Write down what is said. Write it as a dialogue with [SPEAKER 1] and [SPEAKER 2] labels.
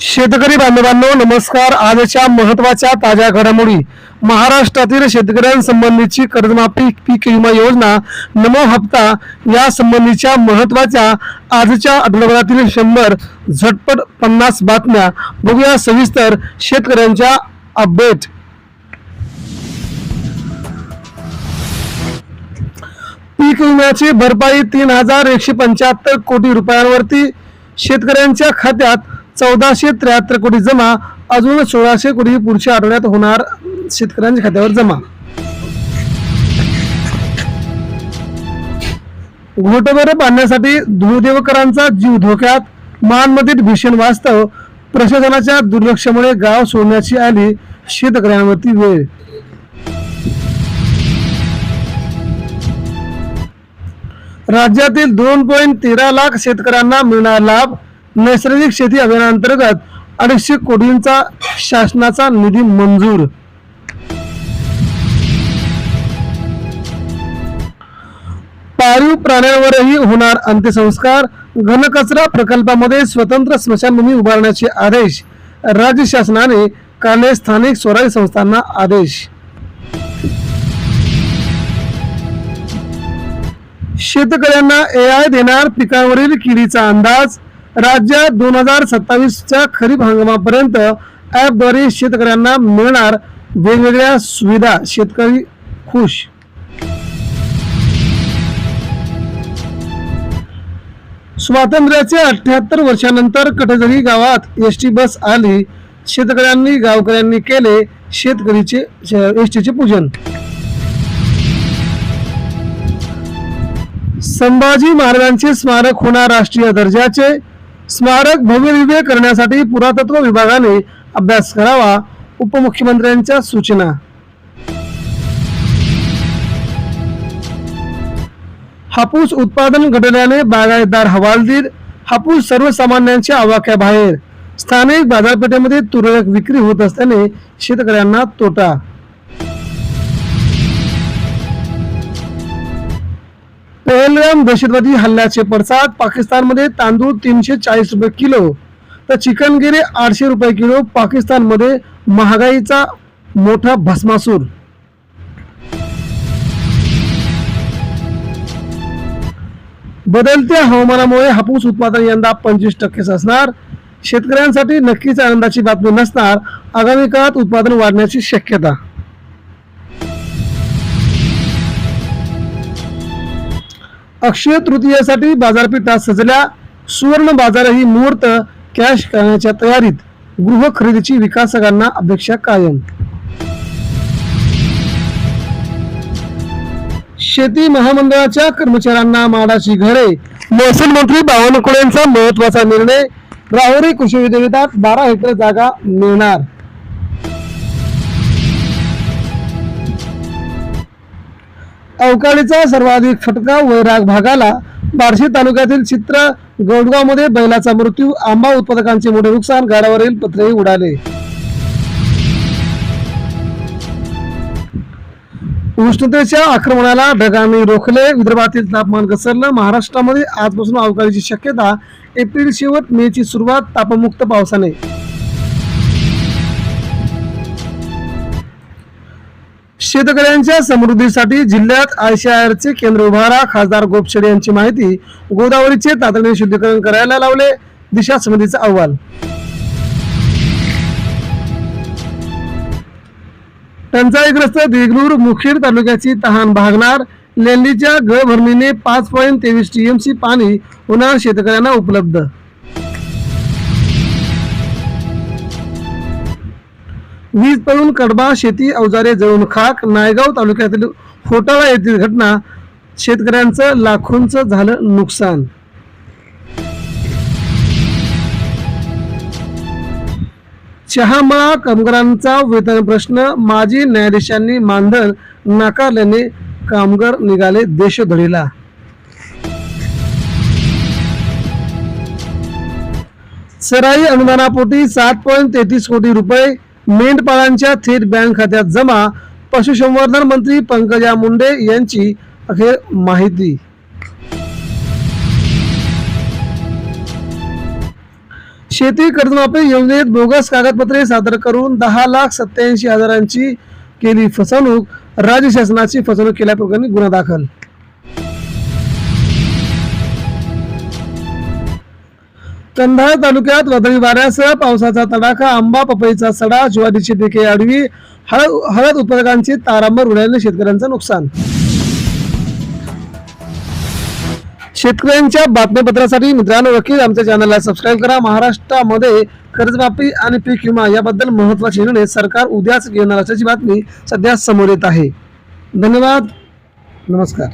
[SPEAKER 1] शेतकरी बांधवांनो नमस्कार. आजच्या महत्त्वाच्या ताज्या घडामोडी. महाराष्ट्रातील शेतकऱ्यांसंबंधीची कर्जमाफी पीक विमा योजना नमो हप्ता या संबंधीच्या महत्त्वाच्या आजच्या आठवड्यातील शंभर झटपट पन्नास बातम्या. बघूया सविस्तर शेतकऱ्यांच्या अपडेट. पीक विम्याची भरपाई तीन हजार एकशे पंच्याहत्तर कोटी रुपयांवरती. शेतकऱ्यांच्या खात्यात चौदाशे त्र्याहत्तर कोटी जमा अजून सोळाशे कोटी पुढच्या आठवड्यात होणार शेतकऱ्यांच्या खात्यावर जमा. घोटभर बांधण्यासाठी धुळदेवकरांचा जीव धोक्यात मानमधील भीषण वास्तव प्रशासनाच्या दुर्लक्षामुळे गाव सोडण्याची आली शेतकऱ्यांवरती वेळ. राज्यातील दोन पॉईंट तेरा लाख शेतकऱ्यांना मिळणार लाभ नैसर्गिक शेती अभियानांतर्गत अडीचशे कोटींचा शासनाचा निधी मंजूर. पाळीव प्राण्यांवरही होणार अंत्यसंस्कार. घनकचरा प्रकल्पामध्ये स्वतंत्र स्मशानभूमी उभारण्याचे आदेश. राज्य शासनाने काढले स्थानिक स्वराज्य संस्थांना आदेश. शेतकऱ्यांना ए आय देणार पिकांवरील किडीचा अंदाज. राज्यात दोन हजार सत्तावीसच्या खरीप हंगामापर्यंत ॲपद्वारे शेतकऱ्यांना मिळणार वेगवेगळ्या सुविधा. शेतकरी खुश. स्वातंत्र्याचे अठ्याहत्तर वर्षानंतर कटजरी गावात एस टी बस आली. शेतकऱ्यांनी गावकऱ्यांनी केले शेतकरीचे एस टीचे पूजन. संभाजी महाराजांचे स्मारक होणार राष्ट्रीय दर्जाचे. स्मारक भव्यदिव्य करण्यासाठी पुरातत्व विभागाने अभ्यास करावा उपमुख्यमंत्र्यांच्या सूचना. हापूस उत्पादन घटल्याने बागायतदार हवालदीर हापूस सर्वसामान्यांच्या आवाक्याबाहेर. स्थानिक बाजारपेठेमध्ये तुरळक विक्री होत असल्याने शेतकऱ्यांना तोटा पहलगाम दहशतवादी हल्ल्याचे पडसाद पाकिस्तानमध्ये तांदूळ तीनशे चाळीस रुपये किलो तर चिकन गेले आठशे रुपये किलो पाकिस्तानमध्ये महागाईचा मोठा भस्मासूर. बदलत्या हवामानामुळे हापूस उत्पादन यंदा पंचवीस टक्केच असणार. शेतकऱ्यांसाठी नक्कीच आनंदाची बातमी नसणार. आगामी काळात उत्पादन वाढण्याची शक्यता. अक्षय तृतीयेसाठी बाजारपेठा सजल्या सुवर्ण बाजारही मुहूर्त कॅश करण्याच्या तयारीत गृह खरेदीची विकासकांना अपेक्षा कायम. शेती महामंडळाच्या कर्मचाऱ्यांना माडाची घरे. महसूल मंत्री बावनकुळे यांचा महत्त्वाचा निर्णय. राहुरी कृषी विद्यापीठात बारा हेक्टर जागा मिळणार. अवकाळीचा सर्वाधिक फटका वैराग भागाला बार्शी तालुक्यातील चित्र गौडगावमध्ये बैलाचा मृत्यू आंबा उत्पादकांचे मोठे नुकसान गाडावरील पत्रेही उडाले. उष्णतेच्या आक्रमणाला ढगांनी रोखले. विदर्भातील तापमान घसरलं. महाराष्ट्रामध्ये आजपासून अवकाळीची शक्यता एप्रिल शेवट मे ची सुरुवात तापमुक्त पावसाने. शेतकऱ्यांच्या समृद्धीसाठी जिल्ह्यात आयसीआयआरचे केंद्र उभारा खासदार गोपछडे यांची माहिती गोदावरीचे तातडीने शुद्धीकरण करायला लावले. दिशा समितीचा अहवाल. टंचाईग्रस्त देगलूर मुखेड तालुक्याची तहान भागणार. लेंडीच्या गळभरणीने पाच पॉईंट तेवीस टीएमसी पाणी होणार शेतकऱ्यांना उपलब्ध वीज पडून कडबा शेती अवजारे जळून खाक नायगाव तालुक्यातील होटाळा येथील घटना शेतकऱ्यांचं लाखोंचं झालं नुकसान. चहामळा कामगारांचा वेतन प्रश्न माजी न्यायाधीशांनी मानधन नाकारल्याने कामगार निघाले देशधडीला. सराई अनुदानापोटी सात पॉईंट तेहतीस कोटी रुपये मेंढपाळांच्या थेट बँक खात्यात जमा पशुसंवर्धन मंत्री पंकजा मुंडे यांची अखेर माहिती. शेती कर्जमाफी योजनेत बोगस कागदपत्रे सादर करून दहा लाख सत्याऐंशी हजारांची केली फसवणूक राज्य शासनाची फसवणूक केल्याप्रकरणी गुन्हा दाखल. कंधार तालुक्यात वादळी वाऱ्यासह पावसाचा तडाखा आंबा पपईचा सडा ज्वारीची पिके आडवी हळद हळद उत्पादकांची तारांबर उडाल्याने शेतकऱ्यांचं नुकसान. शेतकऱ्यांच्या बातमीपत्रासाठी मित्रांनो वकील आमच्या चॅनलला सबस्क्राईब करा. महाराष्ट्रामध्ये कर्जमाफी आणि पीक विमा याबद्दल महत्त्वाचे निर्णय सरकार उद्याच घेणार असल्याची बातमी सध्या समोर येत आहे. धन्यवाद. नमस्कार.